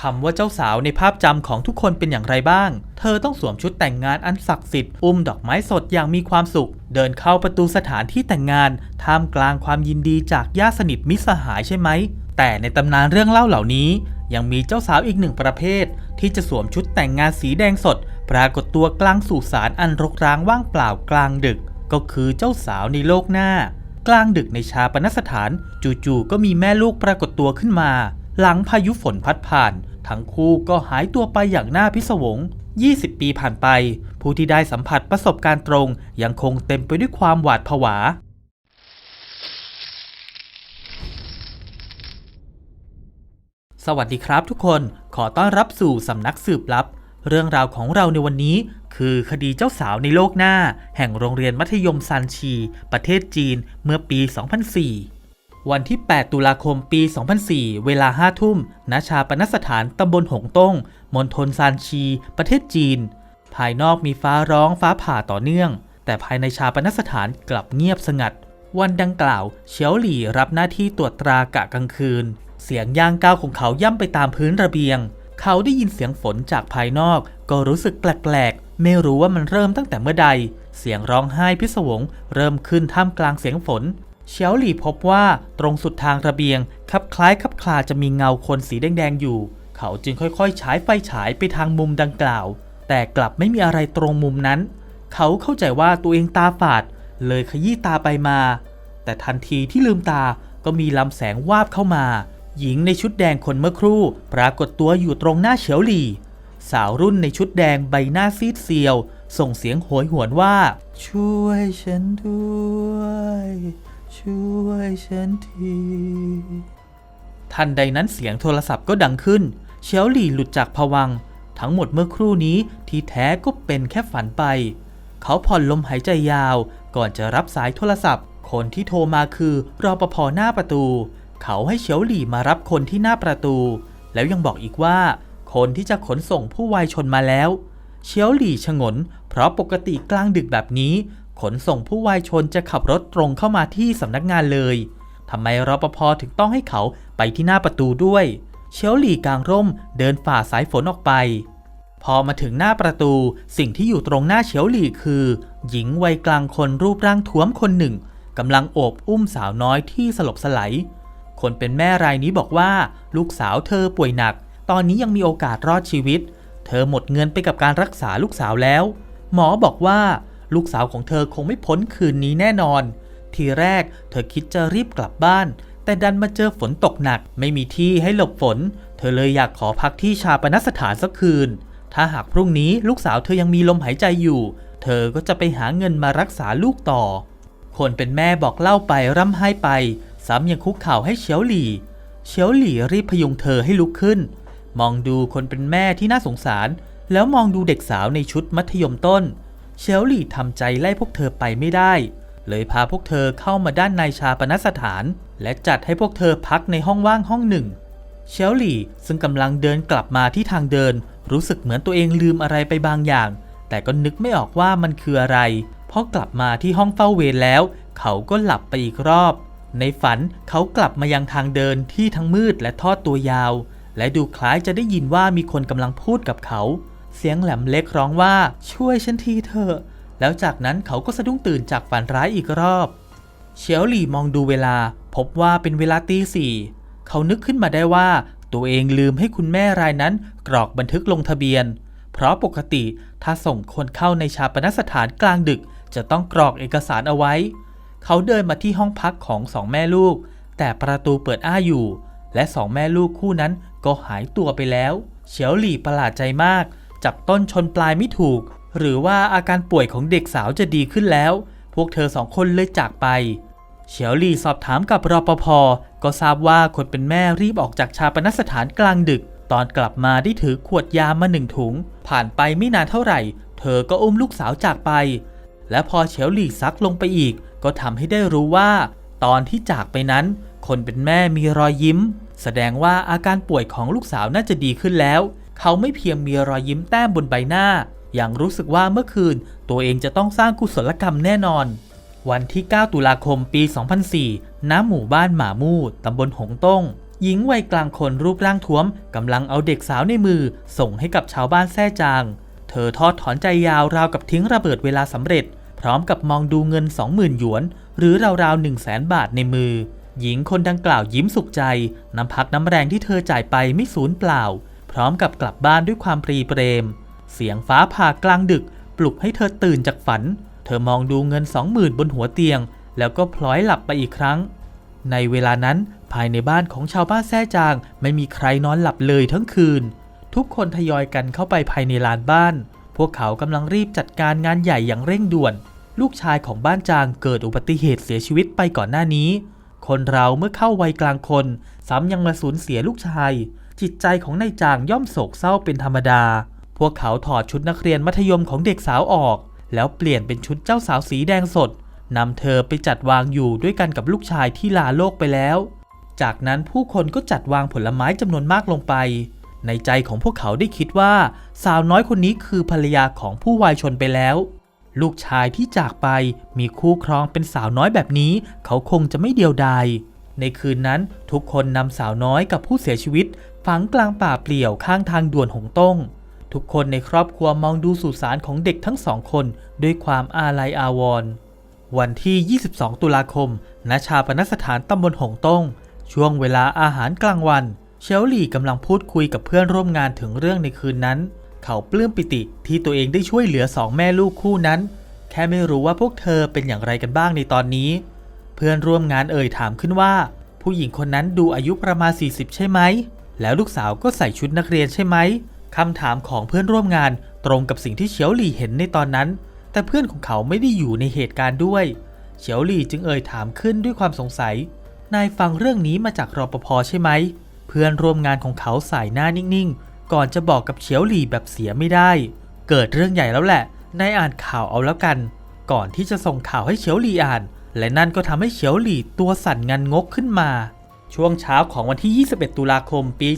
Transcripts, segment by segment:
คำว่าเจ้าสาวในภาพจำของทุกคนเป็นอย่างไรบ้าง เธอต้องสวมชุดแต่งงานอันศักดิ์สิทธิ์อุ้มดอกไม้สดอย่างมีความสุข เดินเข้าประตูสถานที่แต่งงาน ท่ามกลางความยินดีจากญาติสนิทมิสหายใช่ไหม แต่ในตำนานเรื่องเล่าเหล่านี้ ยังมีเจ้าสาวอีกหนึ่งประเภท ที่จะสวมชุดแต่งงานสีแดงสด ปรากฏตัวกลางสุสานอันรกร้างว่างเปล่ากลางดึก ก็คือเจ้าสาวในโลกหน้า กลางดึกในชาปนสถาน จู่ๆก็มีแม่ลูกปรากฏตัวขึ้นมา หลังพายุฝนพัดผ่าน ทั้งคู่ก็หายตัวไปอย่างน่าพิศวง 20 ปีผ่านไป ผู้ที่ได้สัมผัสประสบการณ์ตรง ยังคงเต็มไปด้วยความหวาดผวา สวัสดีครับทุกคน ขอต้อนรับสู่สำนักสืบลับ เรื่องราวของเราในวันนี้ คือคดีเจ้าสาวในโลกหน้า แห่งโรงเรียนมัธยมซานชี ประเทศจีนเมื่อปี 2004 วันที่ 8 ตุลาคม ปี 2004 เวลา 5 ทุ่ม ณ ชาปนสถานตำบลหงต้ง มณฑลซานชี ประเทศจีน ภายนอกมีฟ้าร้องฟ้าผ่าต่อเนื่อง แต่ภายในชาปนสถานกลับเงียบสงัด วันดังกล่าวเฉียวหลี่รับหน้าที่ตรวจตรากะกลางคืน เสียงย่างก้าวของเขาย่ำไปตามพื้นระเบียง เขาได้ยินเสียงฝนจากภายนอก ก็รู้สึกแปลกๆ ไม่รู้ว่ามันเริ่มตั้งแต่เมื่อใด เสียงร้องไห้พิศวงเริ่มขึ้นท่ามกลางเสียงฝน เฉียวหลี่พบว่าตรงสุดทางระเบียงคับคล้ายคับคลาจะมีเงาคนสีแดงๆอยู่ เขาจึงค่อยๆฉายไฟฉายไปทางมุมดังกล่าว แต่กลับไม่มีอะไรตรงมุมนั้น เขาเข้าใจว่าตัวเองตาฝาด เลยขยี้ตาไปมา แต่ทันทีที่ลืมตาก็มีลำแสงวาบเข้ามา หญิงในชุดแดงคนเมื่อครู่ ปรากฏตัวอยู่ตรงหน้าเฉียวหลี่ สาวรุ่นในชุดแดงใบหน้าซีดเซียว ส่งเสียงโหยหวนว่า ช่วยฉันด้วย ช่วยฉันที ทันใดนั้นเสียงโทรศัพท์ก็ดังขึ้น เฉียวหลี่หลุดจากผวัง ทั้งหมดเมื่อครู่นี้ที่แท้ก็เป็นแค่ฝันไป เขาผ่อนลมหายใจยาว ก่อนจะรับสายโทรศัพท์ คนที่โทรมาคือรอปภหน้าประตู เขาให้เฉียวหลี่มารับคนที่หน้าประตู แล้วยังบอกอีกว่า คนที่จะขนส่งผู้วายชนมาแล้ว เฉียวหลี่ชงน เพราะปกติกลางดึกแบบนี้ ขนส่งผู้วายชนจะขับรถตรงเข้ามาที่สำนักงานเลยทำไมรปภถึงต้องให้เขาไปที่หน้าประตูด้วยเฉียวหลี่กลางร่มเดินฝ่าสายฝนออกไป พอมาถึงหน้าประตูสิ่งที่อยู่ตรงหน้าเฉียวหลี่คือ หญิงวัยกลางคนรูปร่างท้วมคนหนึ่งกำลังโอบอุ้มสาวน้อยที่สลบสไลด์คนเป็นแม่รายนี้บอกว่า ลูกสาวเธอป่วยหนัก ตอนนี้ยังมีโอกาสรอดชีวิต เธอหมดเงินไปกับการรักษาลูกสาวแล้ว หมอบอกว่า ลูกสาวของเธอคงไม่พ้นคืนนี้แน่นอน ทีแรกเธอคิดจะรีบกลับบ้าน แต่ดันมาเจอฝนตกหนักไม่มีที่ให้หลบฝน เธอเลยอยากขอพักที่ชาปนสถานสักคืน ถ้าหากพรุ่งนี้ลูกสาวเธอยังมีลมหายใจอยู่ เธอก็จะไปหาเงินมารักษาลูกต่อ คนเป็นแม่บอกเล่าไปร่ำไห้ไป ซ้ำยังคุกเข่าให้เฉียวหลี่ เฉียวหลี่รีบพยุงเธอให้ลุกขึ้น มองดูคนเป็นแม่ที่น่าสงสาร แล้วมองดูเด็กสาวในชุดมัธยมต้น เชลลี่ทำใจไล่พวกเธอไปไม่ได้ เลยพาพวกเธอเข้ามาด้านในชาปนสถาน และจัดให้พวกเธอพักในห้องว่างห้องหนึ่ง เชลลี่ซึ่งกำลังเดินกลับมาที่ทางเดิน รู้สึกเหมือนตัวเองลืมอะไรไปบางอย่าง แต่ก็นึกไม่ออกว่ามันคืออะไรพราะกลับมาที่ห้องเฝ้าเวรแล้ว เขาก็หลับไปอีกรอบ ในฝันเขากลับมายังทางเดินที่ทั้งมืดและทอดตัวยาว และดูคล้ายจะได้ยินว่ามีคนกำลังพูดกับเขา เสียงแหลมเล็กร้องว่าช่วยฉันทีเถอะ แล้วจากนั้นเขาก็สะดุ้งตื่นจากฝันร้ายอีกรอบเฉียวหลี่มองดูเวลา พบว่าเป็นเวลาตีสี่เขานึกขึ้นมาได้ว่า ตัวเองลืมให้คุณแม่รายนั้น กรอกบันทึกลงทะเบียน เพราะปกติถ้าส่งคนเข้าในชาปนสถานกลางดึก จะต้องกรอกเอกสารเอาไว้ เขาเดินมาที่ห้องพักของสองแม่ลูก แต่ประตูเปิดอ้าอยู่ และสองแม่ลูกคู่นั้นก็หายตัวไปแล้ว เฉียวหลี่ประหลาดใจมาก จับต้นชนปลายไม่ถูก หรือว่าอาการป่วยของเด็กสาวจะดีขึ้นแล้ว พวกเธอสองคนเลยจากไป เฉียวหลี่สอบถามกับรปภก็ทราบว่าคนเป็นแม่รีบออกจากชาปนสถานกลางดึก ตอนกลับมาได้ถือขวดยามาหนึ่งถุง ผ่านไปไม่นานเท่าไหร่ เธอก็อุ้มลูกสาวจากไป และพอเฉียวหลี่ซักลงไปอีก ก็ทำให้ได้รู้ว่า ตอนที่จากไปนั้น คนเป็นแม่มีรอยยิ้ม แสดงว่าอาการป่วยของลูกสาวน่าจะดีขึ้นแล้ว เขาไม่เพียงมีรอยยิ้มแต้มบนใบหน้า อย่างรู้สึกว่าเมื่อคืน ตัวเองจะต้องสร้างกุศลกรรมแน่นอน วันที่ 9 ตุลาคมปี 2004 ณ หมู่บ้านหมามู่ตำบลหงต้ง หญิงวัยกลางคนรูปร่างท้วมกำลังเอาเด็กสาวในมือ ส่งให้กับชาวบ้านแท้จาง เธอทอดถอนใจยาวราวกับทิ้งระเบิดเวลาสำเร็จ พร้อมกับมองดูเงิน 20,000หยวน หรือราวๆ 1 0 0 0 0แบาทในมือหญิงคนดังกล่าวยิ้มสุขใจ น้ำพักน้ำแรงที่เธอจ่ายไปไม่สูญเปล่า พร้อมกับกลับบ้านด้วยความปรีเปรม เสียงฟ้าผ่ากลางดึกปลุกให้เธอตื่นจากฝัน เธอมองดูเงิน20,000บนหัวเตียง แล้วก็พลอยหลับไปอีกครั้ง ในเวลานั้นภายในบ้านของชาวบ้านแท้จาง ไม่มีใครนอนหลับเลยทั้งคืน ทุกคนทยอยกันเข้าไปภายในลานบ้าน พวกเขากำลังรีบจัดการงานใหญ่อย่างเร่งด่วน ลูกชายของบ้านจางเกิดอุบัติเหตุเสียชีวิตไปก่อนหน้านี้ คนเราเมื่อเข้าวัยกลางคน ซ้ำยังมาสูญเสียลูกชาย จิตใจของนายจางย่อมโศกเศร้าเป็นธรรมดา พวกเขาถอดชุดนักเรียนมัธยมของเด็กสาวออก แล้วเปลี่ยนเป็นชุดเจ้าสาวสีแดงสดนำเธอไปจัดวางอยู่ด้วยกันกับลูกชายที่ลาโลกไปแล้ว จากนั้นผู้คนก็จัดวางผลไม้จำนวนมากลงไป ในใจของพวกเขาได้คิดว่า สาวน้อยคนนี้คือภรรยาของผู้วายชนไปแล้ว ลูกชายที่จากไปมีคู่ครองเป็นสาวน้อยแบบนี้ เขาคงจะไม่เดียวดายในคืนนั้นทุกคนนำสาวน้อยกับผู้เสียชีวิต ฝังกลางป่าเปลี่ยวข้างทางด่วนหงต้ง ทุกคนในครอบครัวมองดูสุสานของเด็กทั้งสองคนด้วยความอาลัยอาวรณ์วันที่ 22 ตุลาคม ณ ชาปนสถานตำบลหงต้ง ช่วงเวลาอาหารกลางวัน เชลลี่กำลังพูดคุยกับเพื่อนร่วมงานถึงเรื่องในคืนนั้น เขาปลื้มปิติที่ตัวเองได้ช่วยเหลือสองแม่ลูกคู่นั้น แค่ไม่รู้ว่าพวกเธอเป็นอย่างไรกันบ้างในตอนนี้ เพื่อนร่วมงานเอ่ยถามขึ้นว่า ผู้หญิงคนนั้นดูอายุประมาณ 40 ใช่ไหม แล้วลูกสาวก็ใส่ชุดนักเรียนใช่ไหมคำถามของเพื่อนร่วมงานตรงกับสิ่งที่เฉียวหลี่เห็นในตอนนั้น แต่เพื่อนของเขาไม่ได้อยู่ในเหตุการณ์ด้วย เฉียวหลี่จึงเอ่ยถามขึ้นด้วยความสงสัย นายฟังเรื่องนี้มาจากรปภใช่ไหม เพื่อนร่วมงานของเขาสายหน้านิ่งๆ ก่อนจะบอกกับเฉียวหลี่แบบเสียไม่ได้ เกิดเรื่องใหญ่แล้วแหละ นายอ่านข่าวเอาแล้วกัน ก่อนที่จะส่งข่าวให้เฉียวหลี่อ่าน และนั่นก็ทำให้เฉียวหลี่ตัวสั่นงันงกขึ้นมา ช่วงเช้าของวันที่ 21 ตุลาคมปี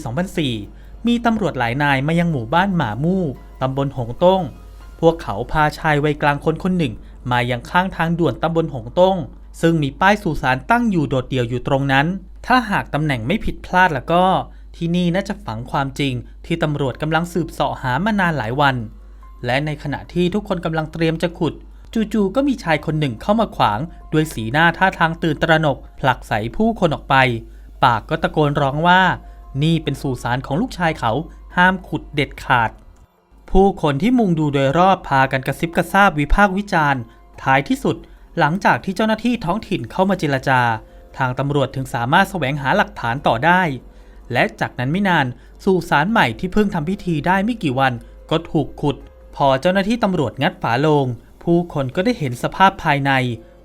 2004 มีตำรวจหลายนายมายังหมู่บ้านหมามู่ตำบลหงต้ง พวกเขาพาชายวัยกลางคนคนหนึ่ง มายังข้างทางด่วนตำบลหงต้ง ซึ่งมีป้ายสุสานตั้งอยู่โดดเดี่ยวอยู่ตรงนั้น ถ้าหากตำแหน่งไม่ผิดพลาดแล้วก็ ที่นี่น่าจะฝังความจริง ที่ตำรวจกำลังสืบเสาะหามานานหลายวัน และในขณะที่ทุกคนกำลังเตรียมจะขุดจู่ๆก็มีชายคนหนึ่งเข้ามาขวาง ด้วยสีหน้าท่าทางตื่นตระหนกผลักใส่ผู้คนออกไป ปากก็ตะโกนร้องว่า นี่เป็นสุสานของลูกชายเขาห้ามขุดเด็ดขาด ผู้คนที่มุงดูโดยรอบพากันกระซิบกระซาบวิพากษ์วิจารณ์ ท้ายที่สุด หลังจากที่เจ้าหน้าที่ท้องถิ่นเข้ามาเจรจา ทางตำรวจถึงสามารถแสวงหาหลักฐานต่อได้ และจากนั้นไม่นานสุสานใหม่ที่เพิ่งทำพิธีได้ไม่กี่วัน ก็ถูกขุด พอเจ้าหน้าที่ตำรวจงัดฝาโลง ผู้คนก็ได้เห็นสภาพภายใน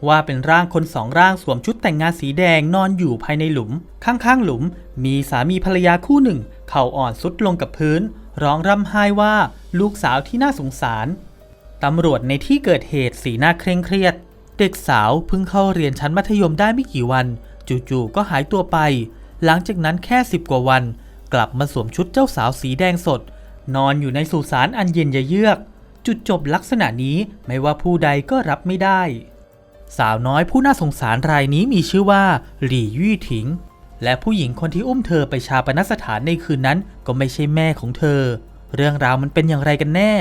ว่าเป็นร่างคนสองร่างสวมชุดแต่งงานสีแดงนอนอยู่ภายในหลุม ข้างๆหลุม มีสามีภรรยาคู่หนึ่ง เข่าอ่อนสุดลงกับพื้น ร้องร่ำไห้ว่าลูกสาวที่น่าสงสารตำรวจในที่เกิดเหตุสีหน้าเคร่งเครียด เด็กสาวเพิ่งเข้าเรียนชั้นมัธยมได้ไม่กี่วัน จู่ๆก็หายตัวไป หลังจากนั้นแค่สิบกว่าวัน กลับมาสวมชุดเจ้าสาวสีแดงสด นอนอยู่ในสุสานอันเย็นยเยือก จุดจบลักษณะนี้ไม่ว่าผู้ใดก็รับไม่ได้ สาวน้อยผู้น่าสงสารรายนี้มีชื่อว่าหลี่ยี่ถิง และผู้หญิงคนที่อุ้มเธอไปชาปนสถานในคืนนั้นก็ไม่ใช่แม่ของเธอ เรื่องราวมันเป็นอย่างไรกันแน่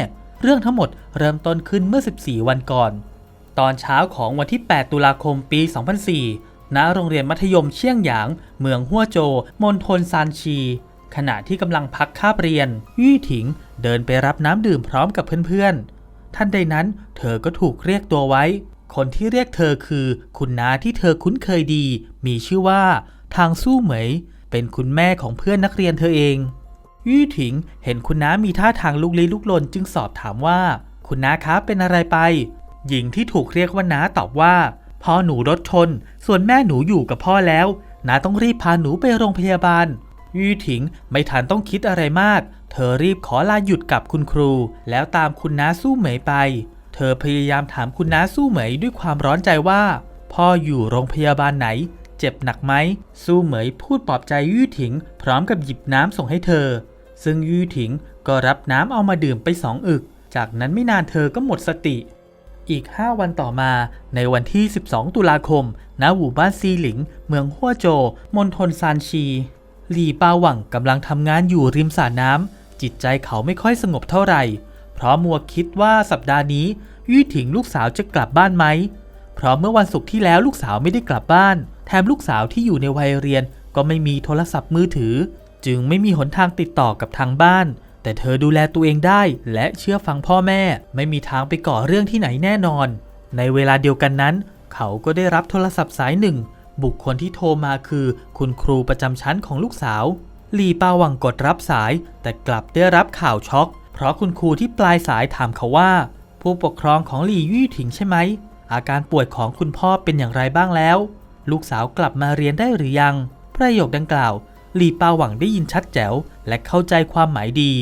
เรื่องทั้งหมดเริ่มต้นขึ้นเมื่อ 14 วันก่อน ตอนเช้าของวันที่ 8 ตุลาคมปี 2004 ณ โรงเรียนมัธยมเชียงหยาง เมืองฮั่วโจมณฑลซานชี ขณะที่กำลังพักคาบเรียนยี่ถิง เดินไปรับน้ำดื่มพร้อมกับเพื่อนๆ ท่านใดนั้นเธอก็ถูกเรียกตัวไว้ คนที่เรียกเธอคือคุณน้าที่เธอคุ้นเคยดี มีชื่อว่า ทางสู้เหมย เป็นคุณแม่ของเพื่อนนักเรียนเธอเองยี่ถิงเห็นคุณน้ามีท่าทางลุกลี้ลุกลนจึงสอบถามว่า คุณน้าคะเป็นอะไรไป หญิงที่ถูกเรียกว่าน้าตอบว่าพ่อหนูรถชน ส่วนแม่หนูอยู่กับพ่อแล้วน้าต้องรีบพาหนูไปโรงพยาบาลยี่ถิงไม่ทันต้องคิดอะไรมาก เธอรีบขอลาหยุดกับคุณครู แล้วตามคุณน้าสู้เหมยไป เธอพยายามถามคุณน้าสู้เหมยด้วยความร้อนใจว่า พ่ออยู่โรงพยาบาลไหน เจ็บหนักไหมสู้เหมยพูดปลอบใจยี่ถิง พร้อมกับหยิบน้ำส่งให้เธอ ซึ่งยี่ถิงก็รับน้ำเอามาดื่มไปสองอึก จากนั้นไม่นานเธอก็หมดสติ อีก 5 วันต่อมาในวันที่ 12 ตุลาคม ณ หมู่บ้านซีหลิง เมืองฮั่วโจมณฑลซานชี หลี่ปาหวังกำลังทำงานอยู่ริมสระน้ำจิตใจเขาไม่ค่อยสงบเท่าไหร่ เพราะมัวคิดว่าสัปดาห์นี้ยี่ถิงลูกสาวจะกลับบ้านไหม เพราะเมื่อวันศุกร์ที่แล้วลูกสาวไม่ได้กลับบ้าน แถมลูกสาวที่อยู่ในวัยเรียนก็ไม่มีโทรศัพท์มือถือ จึงไม่มีหนทางติดต่อกับทางบ้าน แต่เธอดูแลตัวเองได้และเชื่อฟังพ่อแม่ ไม่มีทางไปก่อเรื่องที่ไหนแน่นอน ในเวลาเดียวกันนั้น เขาก็ได้รับโทรศัพท์สายหนึ่ง บุคคลที่โทรมาคือ คุณครูประจำชั้นของลูกสาวหลีปาหวังกดรับสาย แต่กลับได้รับข่าวช็อก เพราะคุณครูที่ปลายสายถามเขาว่า ผู้ปกครองของหลี่ยี่ถิงใช่ไหม อาการป่วยของคุณพ่อเป็นอย่างไรบ้างแล้ว ลูกสาวกลับมาเรียนได้หรือยัง ประโยคดังกล่าว หลี่ปาหวังได้ยินชัดแจ๋ว และเข้าใจความหมายดี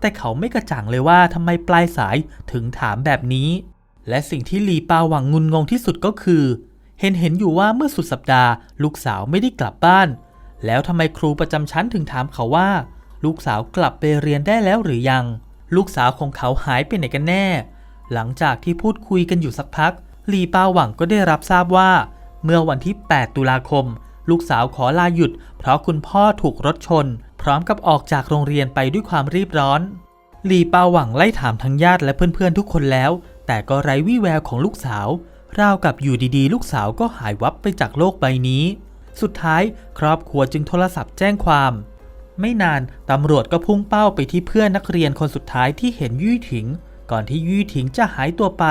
แต่เขาไม่กระจ่างเลยว่าทำไมปลายสายถึงถามแบบนี้ และสิ่งที่หลีปาหวังงุนงงที่สุดก็คือ เห็นเห็นอยู่ว่าเมื่อสุดสัปดาห์ ลูกสาวไม่ได้กลับบ้าน แล้วทำไมครูประจำชั้นถึงถามเขาว่า ลูกสาวกลับไปเรียนได้แล้วหรือยัง ลูกสาวของเขาหายไปไหนกันแน่ หลังจากที่พูดคุยกันอยู่สักพักหลีปาหวังก็ได้รับทราบว่า เมื่อวันที่ 8 ตุลาคม ลูกสาวขอลาหยุด เพราะคุณพ่อถูกรถชน พร้อมกับออกจากโรงเรียนไปด้วยความรีบร้อนหลีปาหวังไล่ถามทั้งญาติและเพื่อนๆทุกคนแล้ว แต่ก็ไร้วี่แววของลูกสาว ราวกับอยู่ดีๆ ลูกสาวก็หายวับไปจากโลกใบนี้ สุดท้าย ครอบครัวจึงโทรศัพท์แจ้งความ ไม่นานตำรวจก็พุ่งเป้าไปที่เพื่อนนักเรียนคนสุดท้ายที่เห็นยี่ถิง ก่อนที่ยี่ถิงจะหายตัวไป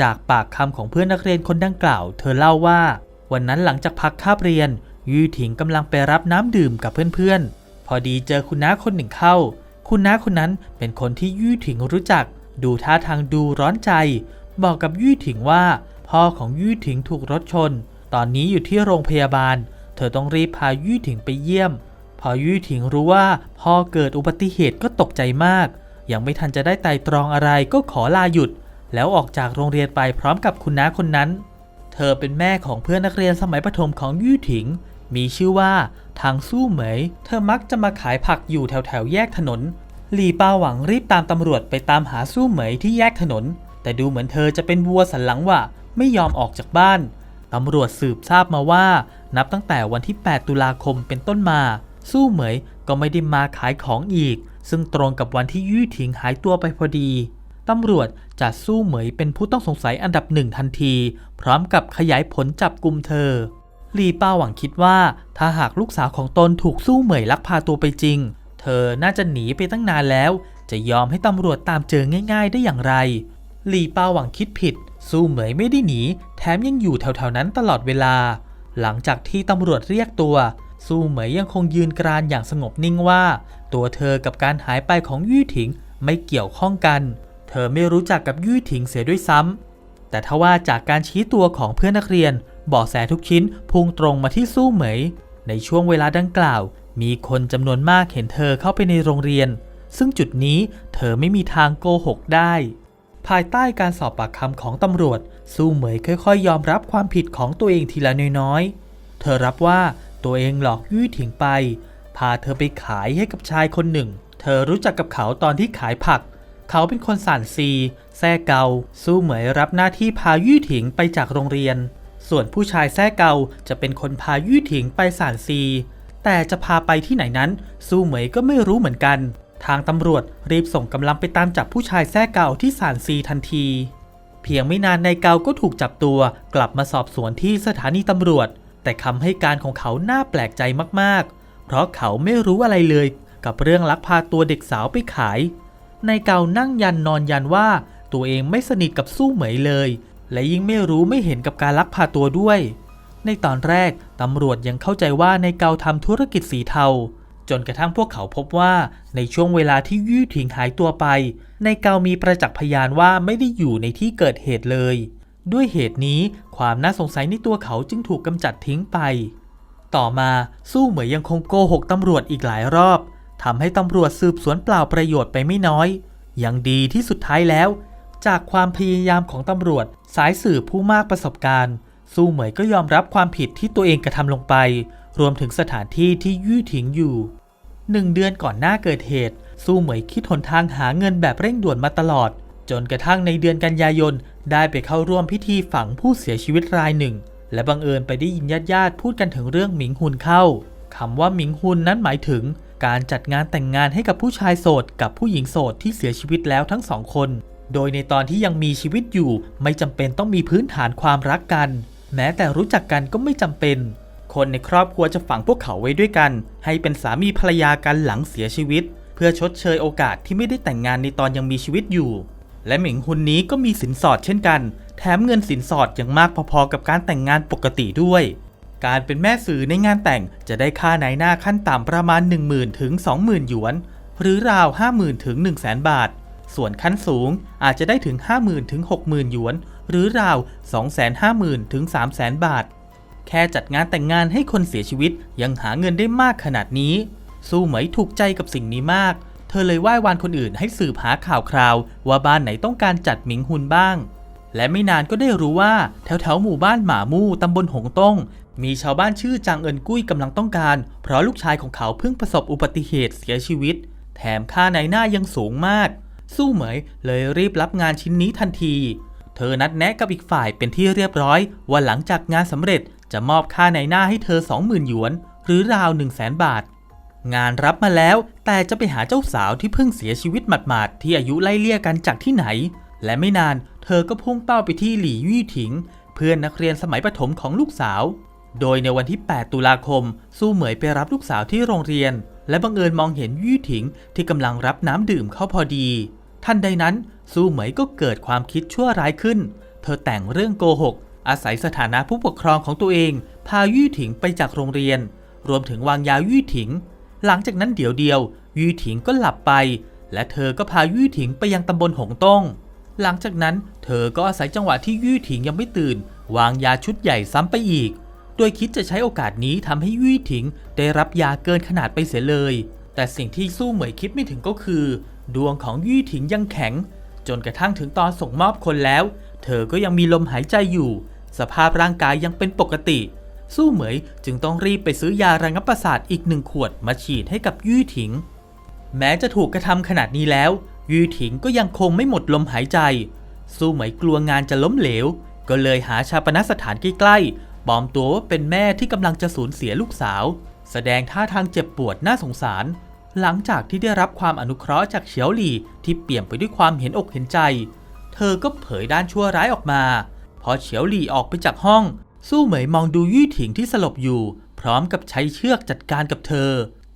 จากปากคำของเพื่อนนักเรียนคนดังกล่าว เธอเล่าว่า วันนั้นหลังจากพักคาบเรียนยี่ถิงกำลังไปรับน้ำดื่มกับเพื่อนๆ พอดีเจอคุณน้าคนหนึ่งเข้า คุณน้าคนนั้นเป็นคนที่ยี่ถิงรู้จัก ดูท่าทางดูร้อนใจ บอกกับยี่ถิงว่า พ่อของยี่ถิงถูกรถชน ตอนนี้อยู่ที่โรงพยาบาล เธอต้องรีบพายี่ถิงไปเยี่ยม พอยี่ถิงรู้ว่าพ่อเกิดอุบัติเหตุก็ตกใจมาก ยังไม่ทันจะได้ไต่ตรองอะไรก็ขอลาหยุด แล้วออกจากโรงเรียนไปพร้อมกับคุณน้าคนนั้น เธอเป็นแม่ของเพื่อนนักเรียนสมัยประถมของยี่ถิง มีชื่อว่าทางสู้เหมย เธอมักจะมาขายผักอยู่แถวแถวแยกถนนหลีปาหวังรีบตามตำรวจไปตามหาสู้เหมยที่แยกถนน แต่ดูเหมือนเธอจะเป็นวัวสันหลังว่าไม่ยอมออกจากบ้านตำรวจสืบทราบมาว่า นับตั้งแต่วันที่ 8 ตุลาคมเป็นต้นมา สู้เหมยก็ไม่ได้มาขายของอีก ซึ่งตรงกับวันที่ยี่ถิงหายตัวไปพอดีตำรวจจัดสู้เหมยเป็นผู้ต้องสงสัยอันดับหนึ่งทันที พร้อมกับขยายผลจับกลุ่มเธอลีป้าหวังคิดว่า ถ้าหากลูกสาวของตนถูกสู้เหมยลักพาตัวไปจริง เธอน่าจะหนีไปตั้งนานแล้ว จะยอมให้ตำรวจตามเจอง่าย ๆ ได้อย่างไรลีป้าหวังคิดผิด สู้เหมยไม่ได้หนี แถมยังอยู่แถวๆนั้นตลอดเวลา หลังจากที่ตำรวจเรียกตัว สู้เหมยยังคงยืนกรานอย่างสงบนิ่งว่า ตัวเธอกับการหายไปของยี่ถิงไม่เกี่ยวข้องกัน เธอไม่รู้จักกับยี่ถิงเสียด้วยซ้ำแต่ทว่าจากการชี้ตัวของเพื่อนนักเรียนบาะแสทุกชิ้นพุ่งตรงมาที่สู้เหมย ในช่วงเวลาดังกล่าว มีคนจำนวนมากเห็นเธอเข้าไปในโรงเรียน ซึ่งจุดนี้เธอไม่มีทางโกหกได้ ภายใต้การสอบปากคำของตำรวจ สู้เหมยค่อยๆ ยอมรับความผิดของตัวเองทีละน้อยๆ เธอรับว่า ตัวเองหลอกยี่ถิงไป พาเธอไปขายให้กับชายคนหนึ่ง เธอรู้จักกับเขาตอนที่ขายผัก เขาเป็นคนสั่นซีแซ่เกา สู้เหมยรับหน้าที่พายี่ถิงไปจากโรงเรียน ส่วนผู้ชายแซ่เกาจะเป็นคนพายี่ถิงไปสั่นซี แต่จะพาไปที่ไหนนั้น สู้เหมยก็ไม่รู้เหมือนกัน ทางตำรวจรีบส่งกำลังไปตามจับผู้ชายแซ่เกาที่สานซีทันที เพียงไม่นานนายเกาก็ถูกจับตัว กลับมาสอบสวนที่สถานีตำรวจ แต่คำให้การของเขาน่าแปลกใจมากๆ เพราะเขาไม่รู้อะไรเลยกับเรื่องลักพาตัวเด็กสาวไปขาย นายเกานั่งยันนอนยันว่าตัวเองไม่สนิทกับสู้เหมยเลย และยิ่งไม่รู้ไม่เห็นกับการลักพาตัวด้วย ในตอนแรกตำรวจยังเข้าใจว่านายเกาทำธุรกิจสีเทา จนกระทั่งพวกเขาพบว่าในช่วงเวลาที่ยี่ถิงหายตัวไปนายเกามีประจักษ์พยานว่าไม่ได้อยู่ในที่เกิดเหตุเลย ด้วยเหตุนี้ความน่าสงสัยในตัวเขาจึงถูกกำจัดทิ้งไป ต่อมาสู้เหมยยังคงโกหกตำรวจอีกหลายรอบทำให้ตำรวจสืบสวนเปล่าประโยชน์ไปไม่น้อย ยังดีที่สุดท้ายแล้ว จากความพยายามของตำรวจสายสืบผู้มากประสบการณ์ สู้เหมยก็ยอมรับความผิดที่ตัวเองกระทำลงไป รวมถึงสถานที่ที่ยี่ถิงอยู่หนึ่งเดือนก่อนหน้าเกิดเหตุ สู้เหมยคิดหนทางหาเงินแบบเร่งด่วนมาตลอด จนกระทั่งในเดือนกันยายนได้ไปเข้าร่วมพิธีฝังผู้เสียชีวิตรายหนึ่ง และบังเอิญไปได้ยินญาติญาติพูดกันถึงเรื่องหมิงหุนเข้าคำว่าหมิงฮุนนั้นหมายถึง การจัดงานแต่งงานให้กับผู้ชายโสดกับผู้หญิงโสดที่เสียชีวิตแล้วทั้งสองคน โดยในตอนที่ยังมีชีวิตอยู่ ไม่จำเป็นต้องมีพื้นฐานความรักกัน แม้แต่รู้จักกันก็ไม่จำเป็น คนในครอบครัวจะฝังพวกเขาไว้ด้วยกัน ให้เป็นสามีภรรยากันหลังเสียชีวิต เพื่อชดเชยโอกาสที่ไม่ได้แต่งงานในตอนยังมีชีวิตอยู่ และหมิงฮุนนี้ก็มีสินสอดเช่นกัน แถมเงินสินสอดยังมากพอๆกับการแต่งงานปกติด้วย การเป็นแม่สื่อในงานแต่งจะได้ค่าในหน้าขั้นต่ำประมาณ 10,000 ถึง 20,000 หยวน หรือราว 50,000 ถึง 100,000 บาท ส่วนขั้นสูงอาจจะได้ถึง 50,000 ถึง 60,000 หยวน หรือราว 250,000 ถึง 300,000 บาท แค่จัดงานแต่งงานให้คนเสียชีวิตยังหาเงินได้มากขนาดนี้ สู้เหมยถูกใจกับสิ่งนี้มาก เธอเลยไหว้วานคนอื่นให้สืบหาข่าวคราว ว่าบ้านไหนต้องการจัดหมิงฮุนบ้าง และไม่นานก็ได้รู้ว่าแถวแถวๆหมู่บ้านหมามู่ตำบลหงต้ง มีชาวบ้านชื่อจางเอินกุ้ยกำลังต้องการ เพราะลูกชายของเขาเพิ่งประสบอุบัติเหตุเสียชีวิต แถมค่าในหน้ายังสูงมาก สู้เหมยเลยรีบรับงานชิ้นนี้ทันที เธอนัดแนะกับอีกฝ่ายเป็นที่เรียบร้อย ว่าหลังจากงานสำเร็จจะมอบค่าในหน้าให้เธอ 20,000หยวน หรือราว 1 0 0 0 0 0บาท งานรับมาแล้ว แต่จะไปหาเจ้าสาวที่เพิ่งเสียชีวิตหมาดๆที่อายุไล่เลี่ยกันจากที่ไหน และไม่นานเธอก็พุ่งเป้าไปที่หลี่ยี่ถิง เพื่อนนักเรียนสมัยประถมของลูกสาว โดยในวันที่ 8 ตุลาคม สู้เหมยไปรับลูกสาวที่โรงเรียน และบังเอิญมองเห็นยี่ถิงที่กำลังรับน้ำดื่มเข้าพอดีทันใดนั้นสู้เหมยก็เกิดความคิดชั่วร้ายขึ้น เธอแต่งเรื่องโกหก อาศัยสถานะผู้ปกครองของตัวเอง พายี่ถิงไปจากโรงเรียน รวมถึงวางยายี่ถิง หลังจากนั้นเดี๋ยวเดียวยี่ถิงก็หลับไป และเธอก็พายี่ถิงไปยังตำบลหงต้ง หลังจากนั้นเธอก็อาศัยจังหวะที่ยี่ถิงยังไม่ตื่น วางยาชุดใหญ่ซ้ำไปอีก โดยคิดจะใช้โอกาสนี้ทำให้ยี่ถิงได้รับยาเกินขนาดไปเสียเลย แต่สิ่งที่สู้เหมยคิดไม่ถึงก็คือ ดวงของยี่ถิงยังแข็ง จนกระทั่งถึงตอนส่งมอบคนแล้ว เธอก็ยังมีลมหายใจอยู่ สภาพร่างกายยังเป็นปกติ สู้เหมยจึงต้องรีบไปซื้อยาระงับประสาทอีกหนึ่งขวดมาฉีดให้กับยี่ถิง แม้จะถูกกระทำขนาดนี้แล้วยี่ถิงก็ยังคงไม่หมดลมหายใจ สู้เหมยกลัวงานจะล้มเหลว ก็เลยหาชาปนสถานใกล้ๆปลอมตัวว่าเป็นแม่ที่กำลังจะสูญเสียลูกสาว แสดงท่าทางเจ็บปวดน่าสงสาร หลังจากที่ได้รับความอนุเคราะห์จากเฉียวหลี่ที่เปี่ยมไปด้วยความเห็นอกเห็นใจ เธอก็เผยด้านชั่วร้ายออกมาพอเฉียวหลี่ออกไปจากห้อง สู้เหมยมองดูยี่ถิงที่สลบอยู่ พร้อมกับใช้เชือกจัดการกับเธอ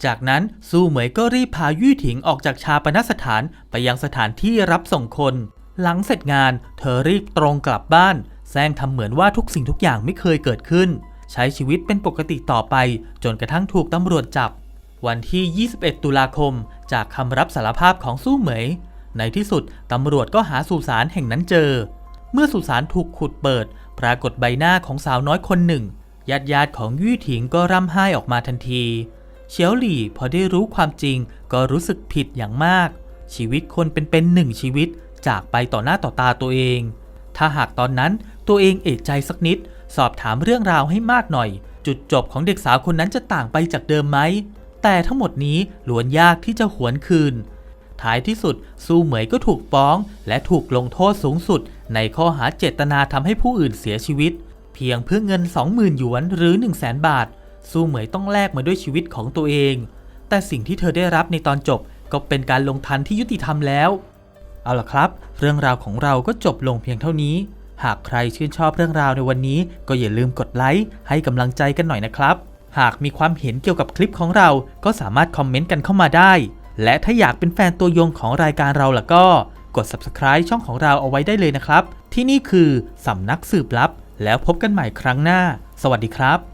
จากนั้นสู้เหมยก็รีบพายี่ถิงออกจากชาปนสถานไปยังสถานที่รับส่งคน หลังเสร็จงานเธอรีบตรงกลับบ้านแซงทำเหมือนว่าทุกสิ่งทุกอย่างไม่เคยเกิดขึ้น ใช้ชีวิตเป็นปกติต่อไป จนกระทั่งถูกตำรวจจับ วันที่ 21 ตุลาคม จากคำรับสารภาพของสู้เหมย ในที่สุดตำรวจก็หาสุสานแห่งนั้นเจอ เมื่อสุสานถูกขุดเปิด รากฏใบหน้าของสาวน้อยคนหนึ่งญาติญาติของยี่ถิงก็ร่ำไห้ออกมาทันทีเฉียวหลี่พอได้รู้ความจริงก็รู้สึกผิดอย่างมาก ชีวิตคนเป็นเป็นหนึ่งชีวิตจากไปต่อหน้าต่อตาตัวเอง ถ้าหากตอนนั้นตัวเองเอกใจสักนิด สอบถามเรื่องราวให้มากหน่อย จุดจบของเด็กสาวคนนั้นจะต่างไปจากเดิมไหม แต่ทั้งหมดนี้ล้วนยากที่จะหวนคืน ท้ายที่สุด ซูเหมยก็ถูกฟ้อง และถูกลงโทษสูงสุด ในข้อหาเจตนาทำให้ผู้อื่นเสียชีวิต เพียงเพื่อเงิน 20,000 หยวนหรือ 1 0 0 0 0แบาทซูเหมยต้องแลกมาด้วยชีวิตของตัวเอง แต่สิ่งที่เธอได้รับในตอนจบก็เป็นการลงทันที่ยุติธรรมแล้ว เอาล่ะครับ เรื่องราวของเราก็จบลงเพียงเท่านี้ หากใครชื่นชอบเรื่องราวในวันนี้ ก็อย่าลืมกดไลค์ให้กำลังใจกันหน่อยนะครับ หากมีความเห็นเกี่ยวกับคลิปของเรา ก็สามารถคอมเมนต์กันเข้ามาได้ และถ้าอยากเป็นแฟนตัวยงของรายการเราล่ะก็ กด subscribe ช่องของเราเอาไว้ได้เลยนะครับ ที่นี่คือสำนักสืบลับ แล้วพบกันใหม่ครั้งหน้า สวัสดีครับ